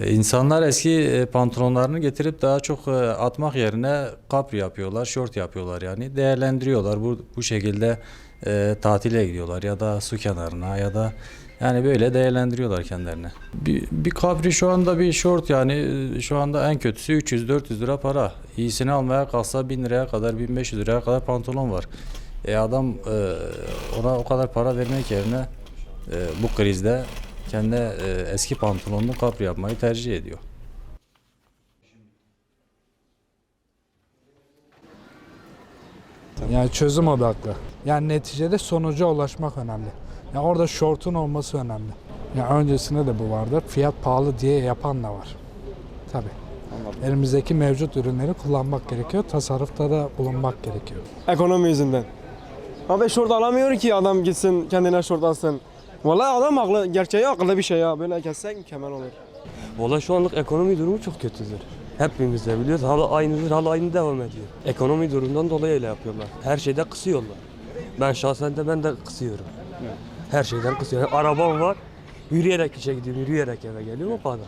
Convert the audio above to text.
E, İnsanlar eski e, pantolonlarını getirip daha çok e, atmak yerine kapri yapıyorlar, şort yapıyorlar yani. Değerlendiriyorlar. Bu, bu şekilde e, tatile gidiyorlar ya da su kenarına ya da yani böyle değerlendiriyorlar kendilerini. Bir, bir kapri şu anda bir şort yani şu anda en kötüsü 300-400 lira para. İyisini almaya kalksa 1000 liraya kadar 1500 liraya kadar pantolon var. E adam e, ona o kadar para vermek yerine e, bu krizde kendi e, eski pantolonunu kapri yapmayı tercih ediyor. Yani çözüm odaklı. Yani neticede sonuca ulaşmak önemli. Yani orada şortun olması önemli. Yani öncesinde de bu vardı. Fiyat pahalı diye yapan da var. Tabii. Elimizdeki mevcut ürünleri kullanmak gerekiyor. Tasarrufta da bulunmak gerekiyor. Ekonomi yüzünden. Abi şort alamıyor ki adam gitsin kendine şort alsın. Vallahi adam aklı, gerçeği akıllı bir şey ya. Böyle kessek mükemmel olur. Valla şu anlık ekonomi durumu çok kötüdür. Hepimiz de biliyoruz. Hala aynıdır, hala aynı devam ediyor. Ekonomi durumundan dolayı öyle yapıyorlar. Her şeyde kısıyorlar. Ben şahsen de ben de kısıyorum. Her şeyden kısıyorum. Arabam var. Yürüyerek işe gidiyorum, yürüyerek eve geliyorum o kadar.